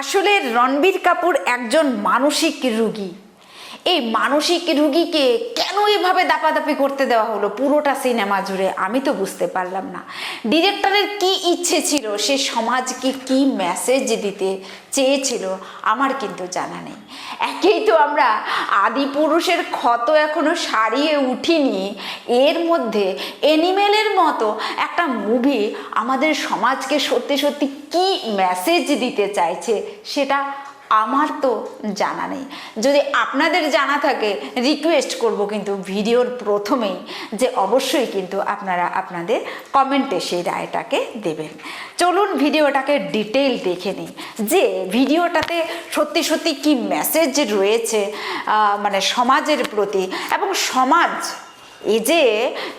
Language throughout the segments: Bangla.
আসলে রণবীর কাপুর একজন মানসিক রুগী। এই মানসিক রুগীকে কেন এভাবে দাপাদাপি করতে দেওয়া হলো? পুরোটা সিনেমা জুড়ে আমি তো বুঝতে পারলাম না। ডিরেক্টরের কি ইচ্ছে ছিল? সে সমাজকে কি মেসেজ দিতে চেয়েছিল? আমার কিন্তু জানা নেই। একেই তো আমরা আদি পুরুষের ক্ষত এখনও সারিয়ে উঠিনি। এর মধ্যে এনিমেলের মতো একটা মুভি আমাদের সমাজকে সত্যি সত্যি কি মেসেজ দিতে চাইছে সেটা আমার তো জানা নেই। যদি আপনাদের জানা থাকে রিকোয়েস্ট করব কিন্তু ভিডিওর প্রথমেই যে অবশ্যই কিন্তু আপনারা আপনাদের কমেন্টে সেই রায়টাকে দেবেন। চলুন ভিডিওটাকে ডিটেল দেখে নিই। যে ভিডিওটাতে সত্যি সত্যি কি মেসেজ রয়েছে মানে সমাজের প্রতি এবং সমাজ এই যে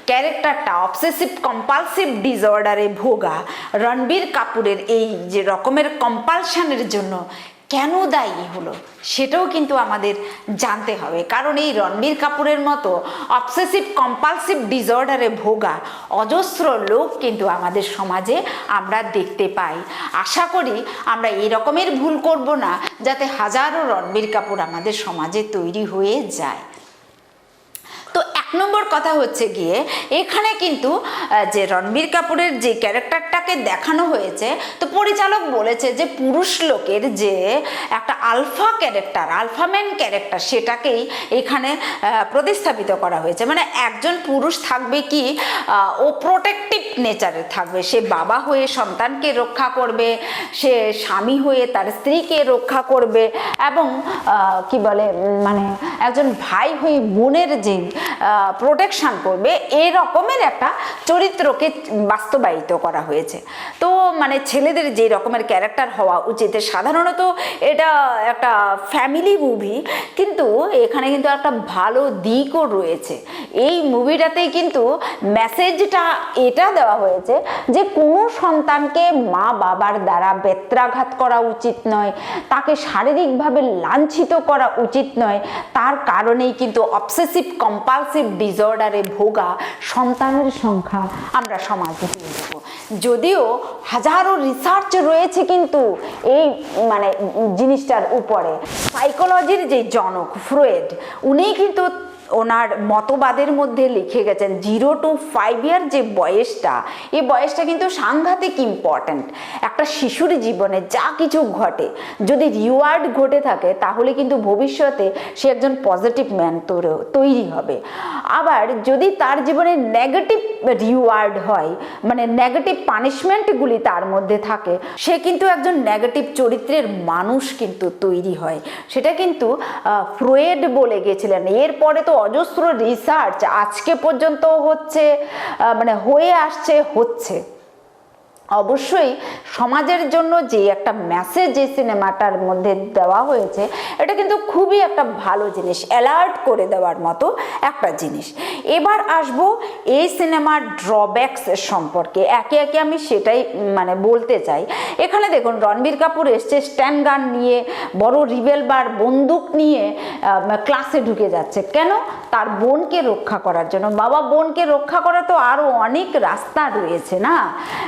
ক্যারেক্টারটা অবসেসিভ কম্পালসিভ ডিসঅর্ডারে ভোগা রণবীর কাপুরের এই যে রকমের কম্পালশানের জন্য কেন দায়ী হলো সেটাও কিন্তু আমাদের জানতে হবে। কারণ এই রণবীর কাপুরের মতো অবসেসিভ কম্পালসিভ ডিসঅর্ডারে ভোগা অজস্র লোক কিন্তু আমাদের সমাজে আমরা দেখতে পাই। আশা করি আমরা এই রকমের ভুল করব না যাতে হাজারো রণবীর কাপুর আমাদের সমাজে তৈরি হয়ে যায়। তো নম্বর কথা হচ্ছে গিয়ে, এখানে কিন্তু যে রণবীর কাপুরের যে ক্যারেক্টারটাকে দেখানো হয়েছে, তো পরিচালক বলেছে যে পুরুষ লোকের যে একটা আলফা ক্যারেক্টার আলফাম্যান ক্যারেক্টার, সেটাকেই এখানে প্রতিস্থাপিত করা হয়েছে। মানে একজন পুরুষ থাকবে কি ও প্রোটেক্টিভ নেচারে থাকবে। সে বাবা হয়ে সন্তানকে রক্ষা করবে, সে স্বামী হয়ে তার স্ত্রীকে রক্ষা করবে, এবং কি বলে মানে একজন ভাই হয়ে বোনের যে প্রোটেকশন করবে এই রকমের একটা চরিত্রকে বাস্তবায়িত করা হয়েছে। তো মানে ছেলেদের যে রকমের ক্যারেক্টার হওয়া উচিত সাধারণত এটা একটা ফ্যামিলি মুভি কিন্তু এখানে কিন্তু একটা ভালো দিকও রয়েছে। এই মুভিটাতেই কিন্তু মেসেজটা এটা দেওয়া হয়েছে যে কোনো সন্তানকে মা বাবার দ্বারা বেত্রাঘাত করা উচিত নয়, তাকে শারীরিকভাবে লাঞ্ছিত করা উচিত নয়, তার কারণেই কিন্তু অবসেসিভ কম্পালসিভ ডিসঅর্ডারে ভোগা সন্তানের সংখ্যা আমরা সমাজে পেয়ে দেব। যদিও হাজারো রিসার্চ রয়েছে কিন্তু এই মানে জিনিসটার উপরে। সাইকোলজির যে জনক ফ্রয়েড, উনি কিন্তু ওনার মতবাদের মধ্যে লিখে গেছেন, জিরো টু ফাইভ ইয়ার যে বয়সটা, এই বয়সটা কিন্তু সাংঘাতিক ইম্পর্ট্যান্ট একটা শিশুর জীবনে যা কিছু ঘটে, যদি রিওয়ার্ড ঘটে থাকে, তাহলে কিন্তু ভবিষ্যতে সে একজন পজিটিভ ম্যান তৈরি হবে। আবার যদি তার জীবনে নেগেটিভ রিওয়ার্ড হয় মানে নেগেটিভ পানিশমেন্টগুলি তার মধ্যে থাকে, সে কিন্তু একজন নেগেটিভ চরিত্রের মানুষ কিন্তু তৈরি হয়। সেটা কিন্তু ফ্রয়েড বলে গেছিলেন। এরপরে তো অজস্র রিসার্চ আজকে পর্যন্ত হচ্ছে মানে হয়ে আসছে হচ্ছে। অবশ্যই সমাজের জন্য যে একটা মেসেজ এই সিনেমাটার মধ্যে দেওয়া হয়েছে এটা কিন্তু খুবই একটা ভালো জিনিস অ্যালার্ট করে দেওয়ার মতো একটা জিনিস। এবার আসব এই সিনেমার ড্রব্যাকস সম্পর্কে। একে একে আমি সেটাই মানে বলতে চাই। এখানে দেখুন রণবীর কাপুর এসছে স্ট্যান্ড গান নিয়ে বড় রিভেলবার বন্দুক নিয়ে ক্লাসে ঢুকে যাচ্ছে। কেন? তার বোনকে রক্ষা করার জন্য। বাবা বোনকে রক্ষা করা তো আরও অনেক রাস্তা রয়েছে না?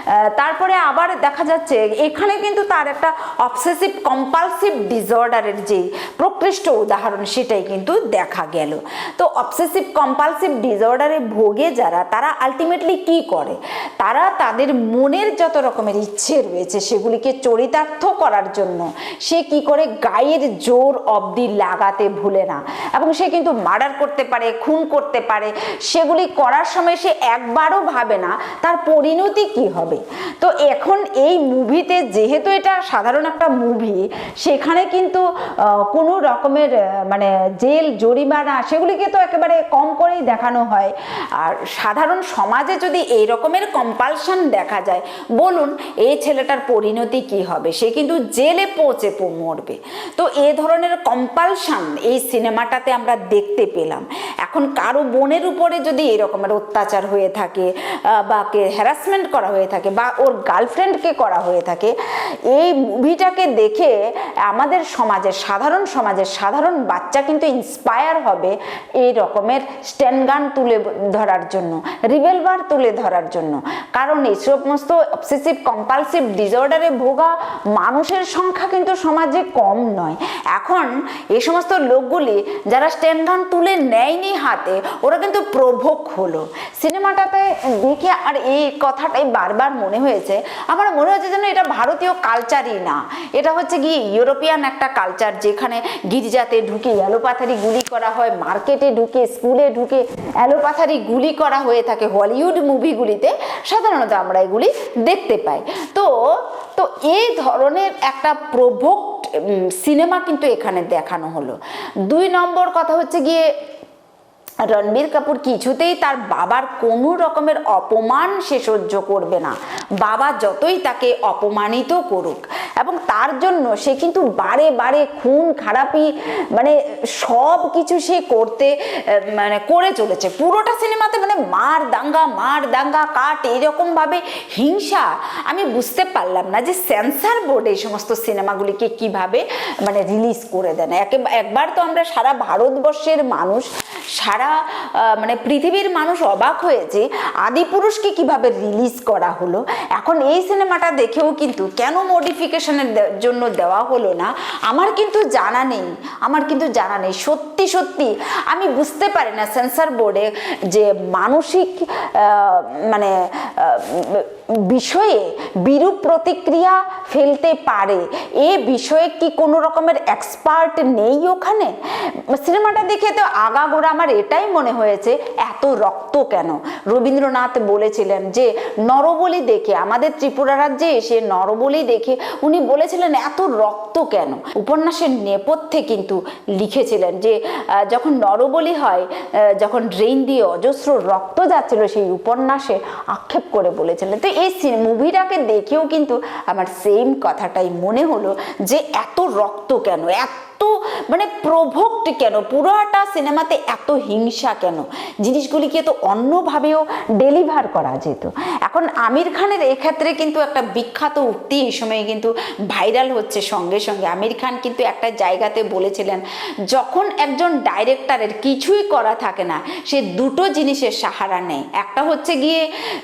আহ, তারপরে আবার দেখা যাচ্ছে, এখানে কিন্তু তার একটা অবসেসিভ কম্পালসিভ ডিসঅর্ডারের যে প্রকৃষ্ট উদাহরণ সেটাই কিন্তু দেখা গেল। তো অবসেসিভ কম্পালসিভ ডিসঅর্ডারে ভোগে যারা, তারা আলটিমেটলি কি করে? তারা তাদের মনের যত রকমের ইচ্ছে রয়েছে সেগুলিকে চরিতার্থ করার জন্য সে কি করে গায়ের জোর অবধি লাগাতে ভুলে না। এবং সে কিন্তু মার্ডার করতে পারে, খুন করতে পারে, সেগুলি করার সময় সে একবারও ভাবে না, তার পরিণতি কি হবে? তো এখন এই মুভিতে যেহেতু এটা সাধারণ একটা মুভি সেখানে কিন্তু কোনো রকমের মানে জেল, জরিমানা সেগুলিকে তো একেবারে কম করেই দেখানো হয়। আর সাধারণ সমাজে যদি এই রকমের কম্পালশন দেখা যায়, বলুন এই ছেলেটার পরিণতি কি হবে? সে কিন্তু জেলে পৌঁছে মরবে। তো এ ধরনের কম্পালশন এই সিনেমাটাতে আমরা দেখতে পেলাম। এখন কারও বোনের উপরে যদি এরকমের অত্যাচার হয়ে থাকে বা কে হ্যারাসমেন্ট করা হয়ে থাকে, বা ওর গার্লফ্রেন্ডকে করা হয়ে থাকে, এই মুভিটাকে দেখে আমাদের সমাজের, সাধারণ সমাজের সাধারণ বাচ্চা কিন্তু ইন্সপায়ার হবে এই রকমের স্ট্যান্ডগান তুলে ধরার জন্য রিভলভার তুলে ধরার জন্য। কারণ এই সমস্ত অবসেসিভ কম্পালসিভ ডিসঅর্ডারে ভোগা মানুষের সংখ্যা কিন্তু সমাজে কম নয়। এখন এই সমস্ত লোকগুলি যারা স্ট্যান্ডগান তুলে নেয়নি হাতে, ওরা কিন্তু প্রভোগ হলো। সিনেমাটাতে দেখে আর এই কথাটাই বারবার মনে হয়েছে। আমার মনে হচ্ছে যেন এটা ভারতীয় কালচারই না। এটা হচ্ছে কি ইউরোপিয়ান একটা কালচার যেখানে গির্জাতে ঢুকে অ্যালোপাথারি গুলি করা হয়, মার্কেটে ঢুকে, স্কুলে ঢুকে অ্যালোপাথারি গুলি করা হয়ে থাকে হলিউড মুভিগুলিতে সাধারণত আমরা এগুলি দেখতে পাই। তো তো এই ধরনের একটা প্রভোগ সিনেমা কিন্তু এখানে দেখানো হলো। দুই নম্বর কথা হচ্ছে গিয়ে রণবীর কাপুর কিছুতেই তার বাবার কোনো রকমের অপমান সে সহ্য করবে না। বাবা যতই তাকে অপমানিত করুক এবং তার জন্য সে কিন্তু বারে বারে খুন, খারাপি মানে সব কিছু সে করতে মানে করে চলেছে। পুরোটা সিনেমাতে মানে মার দাঙ্গা মার দাঙ্গা, কাট এরকমভাবে হিংসা। আমি বুঝতে পারলাম না যে সেন্সার বোর্ড এই সমস্ত সিনেমাগুলিকে কীভাবে মানে রিলিজ করে দেন একে একবার তো আমরা সারা ভারতবর্ষের মানুষ সারা আহ, মানে পৃথিবীর মানুষ অবাক হয়েছে আদিপুরুষকে কীভাবে রিলিজ করা হলো। এখন এই সিনেমাটা দেখেও কিন্তু কেন মডিফিকেশনের জন্য দেওয়া হলো না? আমার কিন্তু জানা নেই আমার কিন্তু জানা নেই। সত্যি সত্যি আমি বুঝতে পারি না সেন্সার বোর্ডে যে মানসিক মানে বিষয়ে বিরূপ প্রতিক্রিয়া ফেলতে পারে। এ বিষয়ে কি কোনো রকমের এক্সপার্ট নেই ওখানে? সিনেমাটা দেখে তো আগাগোড়া আমার এটাই মনে হয়েছে, এত রক্ত কেন? রবীন্দ্রনাথ বলেছিলেন যে, নরবলি দেখে, আমাদের ত্রিপুরা রাজ্যে এসে নরবলি দেখে উনি বলেছিলেন এত রক্ত কেন? উপন্যাসের নেপথ্যে কিন্তু লিখেছিলেন যে যখন নরবলি হয় যখন ড্রেন দিয়ে অজস্র রক্ত যাচ্ছিল সেই উপন্যাসে আক্ষেপ করে বলেছিলেন। তো এই মুভিটাকে দেখেও কিন্তু আমার সেম কথাটাই মনে হলো যে এত রক্ত কেন? এত মানে প্রভোক্ট কেন? পুরোটা সিনেমাতে এত হিংসা কেন? জিনিসগুলিকে তো অন্যভাবেও ডেলিভার করা যেত। এখন আমির খানের এক্ষেত্রে কিন্তু একটা বিখ্যাত উক্তি এই সময় কিন্তু ভাইরাল হচ্ছে সঙ্গে সঙ্গে। আমির খান কিন্তু একটা জায়গাতে বলেছিলেন, যখন একজন ডাইরেক্টরের কিছুই করা থাকে না, সে দুটো জিনিসের সাহারা নেয়। একটা হচ্ছে গিয়ে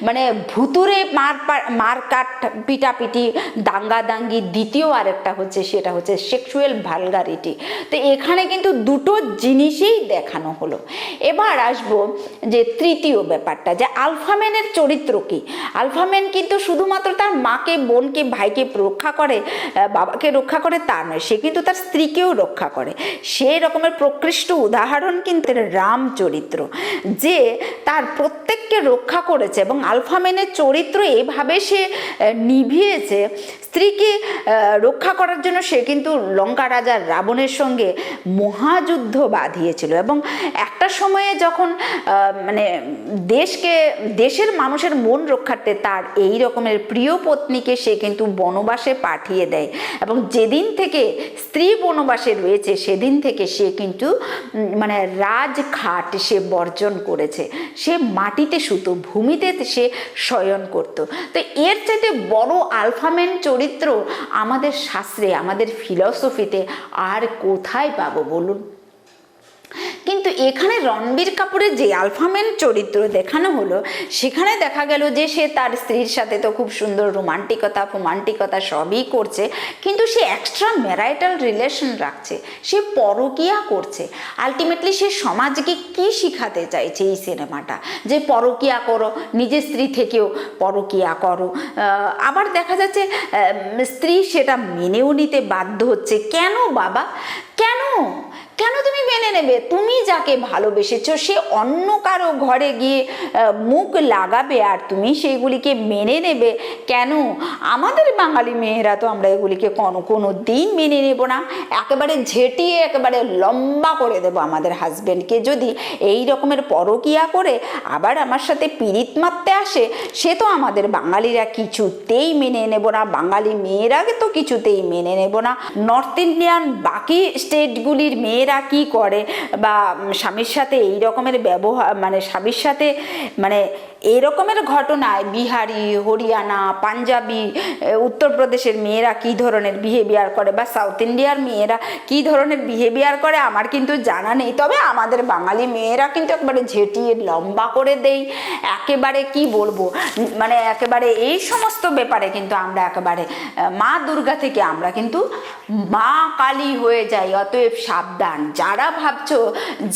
মানে ভুতুরে মার মার কাট পিটাপিটি দাঙ্গা দাঙ্গি দ্বিতীয় আরেকটা হচ্ছে, সেটা হচ্ছে সেক্সুয়াল ভালগারিটি তো এখানে কিন্তু দুটো জিনিসই দেখানো হলো। এবার আসব যে তৃতীয় ব্যাপারটা, যে আলফাম্যানের চরিত্র কি? আলফাম্যান কিন্তু শুধুমাত্র তার মাকে, বোনকে, ভাইকে রক্ষা করে বাবাকে রক্ষা করে তা নয়, সে কিন্তু তার স্ত্রীকেও রক্ষা করে। সেই রকমের প্রকৃষ্ট উদাহরণ কিন্তু রাম চরিত্র, যে তার প্রত্যেককে রক্ষা করেছে এবং আলফাম্যানের চরিত্র এভাবে সে নিভিয়েছে। স্ত্রীকে রক্ষা করার জন্য সে কিন্তু লঙ্কা রাজা রাবণের সঙ্গে মহাযুদ্ধ বাঁধিয়েছিল এবং একটা সময়ে যখন মানে দেশকে, দেশের মানুষের মন রক্ষার্থে তার এই রকমের প্রিয় পত্নীকে সে কিন্তু বনবাসে পাঠিয়ে দেয় এবং যেদিন থেকে স্ত্রী বনবাসে রয়েছে সেদিন থেকে সে কিন্তু মানে রাজখাট সে বর্জন করেছে। সে মাটিতে শুতো ভূমিতে সে শয়ন করত। তো এর চাইতে বড় আলফামেন চরিত্র আমাদের শাস্ত্রে, আমাদের ফিলসফিতে আর কোথায় পাবো বলুন? কিন্তু এখানে রণবীর কাপুরের যে আলফামেন চরিত্র দেখানো হলো, সেখানে দেখা গেল যে সে তার স্ত্রীর সাথে তো খুব সুন্দর রোমান্টিকতা, ফোমান্টিকতা সবই করছে, কিন্তু সে এক্সট্রা ম্যারাইটাল রিলেশন রাখছে, সে পরকিয়া করছে। আলটিমেটলি সে সমাজকে কি শিখাতে চাইছে এই সিনেমাটা? যে পরকিয়া করো, নিজের স্ত্রী থেকেও পরকিয়া করো। আবার দেখা যাচ্ছে স্ত্রী সেটা মেনেও নিতে বাধ্য হচ্ছে। কেন বাবা? কেন? কেন তুমি মেনে নেবে? তুমি যাকে ভালোবেসেছো, সে অন্য কারও ঘরে গিয়ে মুখ লাগাবে আর তুমি সেইগুলিকে মেনে নেবে। কেন? আমাদের বাঙালি মেয়েরা তো আমরা এগুলিকে কোনো কোনো দিন মেনে নেব না। একেবারে ঝেঁটিয়ে, একেবারে লম্বা করে দেবো আমাদের হাজবেন্ডকে যদি এই রকমের পরকিয়া করে আবার আমার সাথে পিরিত মারতে আসে, সে তো আমাদের বাঙালিরা কিছুতেই মেনে নেব না। বাঙালি মেয়েরা তো কিছুতেই মেনে নেব না। নর্থ ইন্ডিয়ান বাকি স্টেটগুলির মেয়েরা মেয়েরা কি করে? বা স্বামীর সাথে এই রকমের ব্যবহার মানে স্বামীর সাথে মানে এই রকমের ঘটনায় বিহারি, হরিয়ানা, পাঞ্জাবি উত্তরপ্রদেশের মেয়েরা কি ধরনের বিহেভিয়ার করে? বা সাউথ ইন্ডিয়ার মেয়েরা কি ধরনের বিহেভিয়ার করে? আমার কিন্তু জানা নেই। তবে আমাদের বাঙালি মেয়েরা কিন্তু একবারে ঝেঁটিয়ে, লম্বা করে দেই। একেবারে কি বলব? মানে একেবারে এই সমস্ত ব্যাপারে কিন্তু আমরা একেবারে মা দুর্গা থেকে আমরা কিন্তু মা কালী হয়ে যাই। অতএব সাবধান। যারা ভাবছ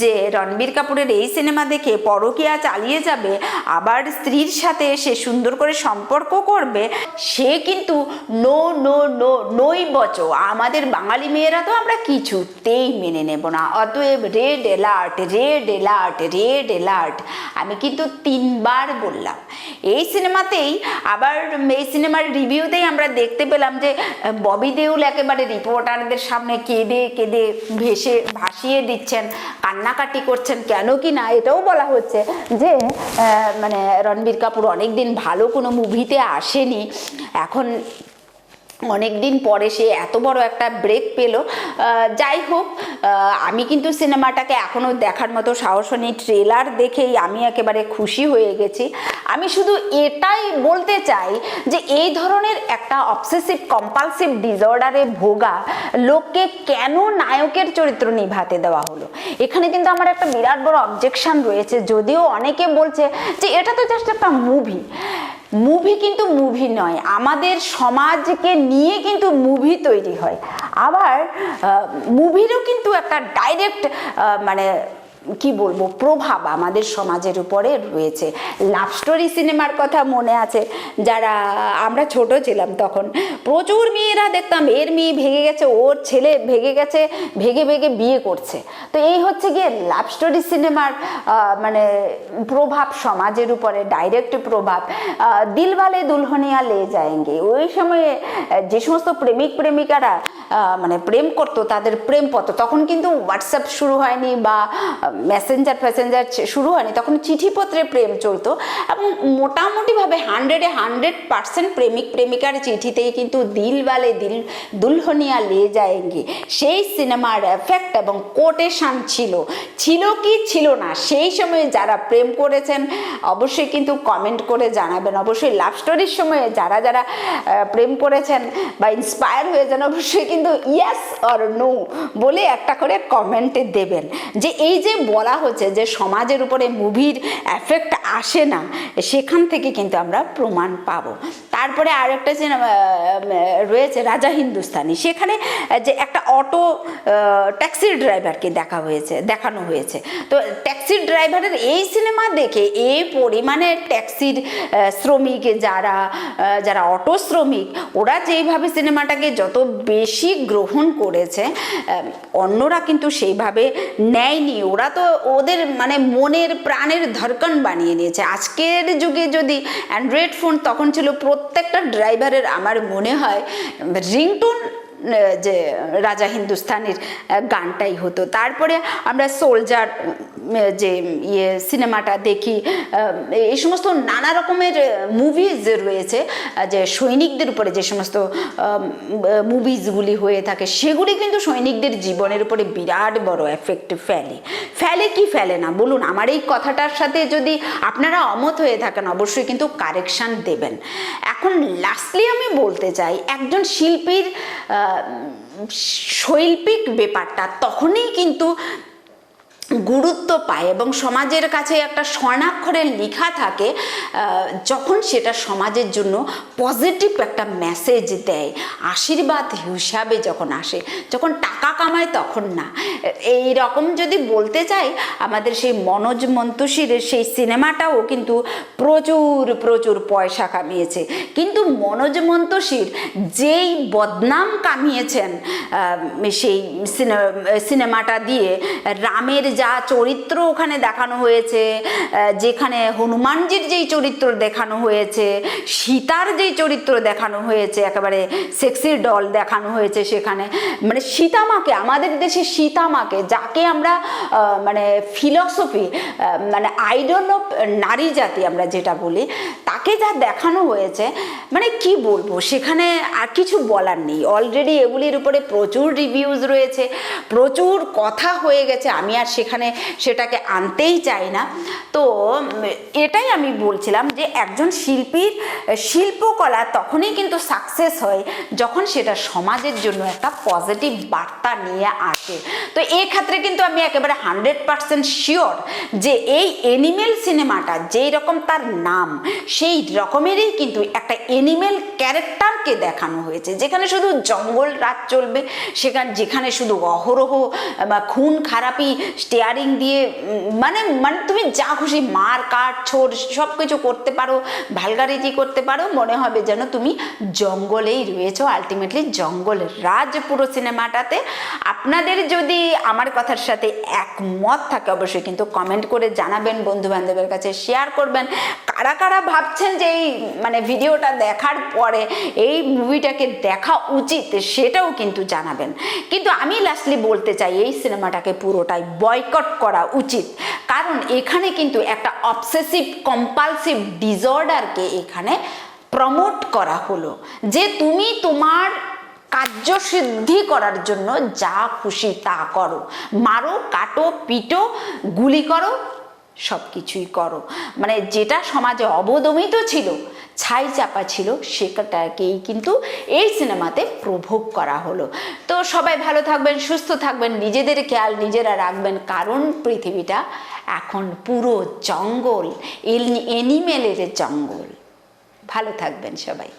যে রণবীর কাপুরের এই সিনেমা দেখে পরকীয়া চালিয়ে যাবে, আবার স্ত্রীর সাথে সে সুন্দর করে সম্পর্ক করবে, সে কিন্তু নো নো নো, নই বচ। আমাদের বাঙালি মেয়েরা তো আমরা কিছুতেই মেনে নেব না। অতএব red alert red alert red alert আমি কিন্তু তিনবার বললাম। এই সিনেমাতেই আবার এই সিনেমার রিভিউতেই আমরা দেখতে পেলাম যে ববি দেউল একেবারে রিপোর্টারদের সামনে কেঁদে কেঁদে ভেসে ভাসিয়ে দিচ্ছেন, কান্নাকাটি করছেন কেন কি না এটাও বলা হচ্ছে যে মানে রণবীর কাপুর অনেকদিন ভালো কোনো মুভিতে আসেনি। এখন অনেক দিন পরে সে এত বড় একটা ব্রেক পেল। যাই হোক আমি কিন্তু সিনেমাটাকে এখনও দেখার মতো সাহস নেই ট্রেলার দেখেই আমি একেবারে খুশি হয়ে গেছি। আমি শুধু এটাই বলতে চাই যে এই ধরনের একটা অবসেসিভ কম্পালসিভ ডিসঅর্ডারে ভোগা লোককে কেন নায়কের চরিত্র নিভাতে দেওয়া হলো? এখানে কিন্তু আমার একটা বিরাট বড় অবজেকশন রয়েছে। যদিও অনেকে বলছে যে এটা তো জাস্ট একটা মুভি মুভি কিন্তু মুভি নয়, আমাদের সমাজকে নিয়ে কিন্তু মুভি তৈরি হয়। আবার মুভিরও কিন্তু একটা ডাইরেক্ট মানে কি বলব, প্রভাব আমাদের সমাজের উপরে রয়েছে। লাভ স্টোরি সিনেমার কথা মনে আছে। যারা, আমরা ছোট ছিলাম তখন, প্রচুর মেয়েরা দেখতাম, এর মেয়ে ভেঙে গেছে, ওর ছেলে ভেঙে গেছে, ভেগে ভেগে বিয়ে করছে। তো এই হচ্ছে গিয়ে লাভ স্টোরি সিনেমার মানে প্রভাব সমাজের উপরে ডাইরেক্ট প্রভাব। দিলওয়ালে দুলহনিয়া লে যায়ঙ্গে। ওই সময়ে, যে সমস্ত প্রেমিক প্রেমিকারা মানে প্রেম করতো, তাদের প্রেম পত্র তখন কিন্তু হোয়াটসঅ্যাপ শুরু হয়নি বা মেসেঞ্জার ফ্যাসেঞ্জার শুরু হয়নি, তখন চিঠিপত্রে প্রেম চলতো এবং মোটামুটিভাবে হান্ড্রেডে হান্ড্রেড পার্সেন্ট প্রেমিক, প্রেমিকার চিঠিতেই কিন্তু দিলওয়ালে দিল, দুলহনিয়া লে যায়েঙ্গে সেই সিনেমার এফেক্ট এবং কোটেশান ছিল। ছিল কি ছিল না, সেই সময়ে যারা প্রেম করেছেন, অবশ্যই কিন্তু কমেন্ট করে জানাবেন। অবশ্যই লাভ স্টোরির সময়ে যারা যারা প্রেম করেছেন বা ইন্সপায়ার হয়ে যান অবশ্যই কিন্তু ইয়াস অর নো বলে একটা করে কমেন্টে দেবেন। যে এই যে বলা হচ্ছে যে সমাজের উপরে মুভির এফেক্ট আসে না, সেখান থেকে কিন্তু আমরা প্রমাণ পাবো। তারপরে আরেকটা সিনেমা রয়েছে রাজা হিন্দুস্তানি। সেখানে যে একটা অটো ট্যাক্সি ড্রাইভারকে দেখা হয়েছে, দেখানো হয়েছে। তো ট্যাক্সি ড্রাইভারের এই সিনেমা দেখে এই পরিমাণে ট্যাক্সির শ্রমিক যারা যারা অটো শ্রমিক, ওরা যেইভাবে সিনেমাটাকে যত বেশি গ্রহণ করেছে অন্যরা কিন্তু সেইভাবে নেয়নি। ওরা তো ওদের মানে মনের, প্রাণের ধরকন বানিয়ে নিয়েছে। আজকের যুগে যদি অ্যান্ড্রয়েড ফোন তখন ছিল প্রত্যেকটা ড্রাইভারের আমার মনে হয়, রিংটোন যে রাজা হিন্দুস্তানির গানটাই হতো। তারপরে আমরা সোলজার যে ইয়ে সিনেমাটা দেখি এই সমস্ত নানা রকমের মুভিজ রয়েছে যে সৈনিকদের উপরে যে সমস্ত মুভিজগুলি হয়ে থাকে, সেগুলি কিন্তু সৈনিকদের জীবনের উপরে বিরাট বড় এফেক্ট ফেলে। ফেলে কি ফেলে না? বলুন, আমার এই কথাটার সাথে যদি আপনারা অমত হয়ে থাকেন, অবশ্যই কিন্তু কারেকশান দেবেন। এখন লাস্টলি আমি বলতে চাই, একজন শিল্পীর শৈল্পিক ব্যাপারটা তখনই কিন্তু গুরুত্ব পায় এবং সমাজের কাছে একটা স্বর্ণাক্ষরে লেখা থাকে যখন সেটা সমাজের জন্য পজিটিভ একটা মেসেজ দেয়, আশীর্বাদ হিসাবে যখন আসে, যখন টাকা কামায় তখন না। এই রকম যদি বলতে চাই, আমাদের সেই মনোজ মন্তসির সেই সিনেমাটাও কিন্তু প্রচুর প্রচুর পয়সা কামিয়েছে। কিন্তু মনোজ মন্তসির যেই বদনাম কামিয়েছেন সেই সিনে- সিনেমাটা দিয়ে রামের যা চরিত্র ওখানে দেখানো হয়েছে যেখানে হনুমানজির যেই চরিত্র দেখানো হয়েছে, সীতার যেই চরিত্র দেখানো হয়েছে, একেবারে সেক্সি ডল দেখানো হয়েছে সেখানে। মানে সীতামাকে আমাদের দেশে সীতামাকে যাকে আমরা মানে ফিলসফি মানে আইডল অফ নারী জাতি আমরা যেটা বলি তাকে যা দেখানো হয়েছে মানে কি বলব? সেখানে আর কিছু বলার নেই। অলরেডি এগুলির উপরে প্রচুর রিভিউজ রয়েছে, প্রচুর কথা হয়ে গেছে। আমি আর সেখানে সেটাকে আনতেই চাই না। তো এটাই আমি বলছিলাম যে একজন শিল্পীর, শিল্পকলা তখনই কিন্তু সাকসেস হয় যখন সেটা সমাজের জন্য একটা পজিটিভ বার্তা নিয়ে আসে। তো এই ক্ষেত্রে কিন্তু আমি একেবারে হান্ড্রেড পার্সেন্ট শিওর যে এই এনিমেল সিনেমাটা যেই রকম তার নাম সেই রকমেরই কিন্তু একটা এনিমেল ক্যারেক্টারকে দেখানো হয়েছে। যেখানে শুধু জঙ্গল রাত চলবে, সেখানে যেখানে শুধু অহরহ বা খুন খারাপি স্টিয়ারিং দিয়ে মানে মানে তুমি যা খুশি মার, কাট ছোড় সব কিছু করতে পারো, ভালগারিটি করতে পারো, মনে হবে যেন তুমি জঙ্গলেই রয়েছো। আলটিমেটলি জঙ্গল রাজ পুরো সিনেমাটাতে আপনাদের যদি আমার কথার সাথে একমত থাকে, অবশ্যই কিন্তু কমেন্ট করে জানাবেন বন্ধু বান্ধবের কাছে শেয়ার করবেন। কারা কারা ভাবছেন যে এই মানে ভিডিওটা দেখার পরে এই মুভিটাকে দেখা উচিত সেটাও কিন্তু জানাবেন। কিন্তু আমি লাস্টলি বলতে চাই, এই সিনেমাটাকে পুরোটাই বয়কট করা উচিত। কারণ এখানে কিন্তু একটা অবসেসিভ কম্পালসিভ ডিসঅর্ডারকে এখানে প্রমোট করা হলো। যে তুমি তোমার কার্যসিদ্ধি করার জন্য যা খুশি তা করো। মারো, কাটো, পিটো, গুলি করো সব কিছুই করো। মানে যেটা সমাজে অবদমিত ছিল, ছাই চাপা ছিল, সেটাকেই কিন্তু এই সিনেমাতে প্রভোগ করা হলো। তো সবাই ভালো থাকবেন, সুস্থ থাকবেন, নিজেদের খেয়াল নিজেরা রাখবেন, কারণ পৃথিবীটা এখন পুরো জঙ্গল এনিমেলের জঙ্গল। ভালো থাকবেন সবাই।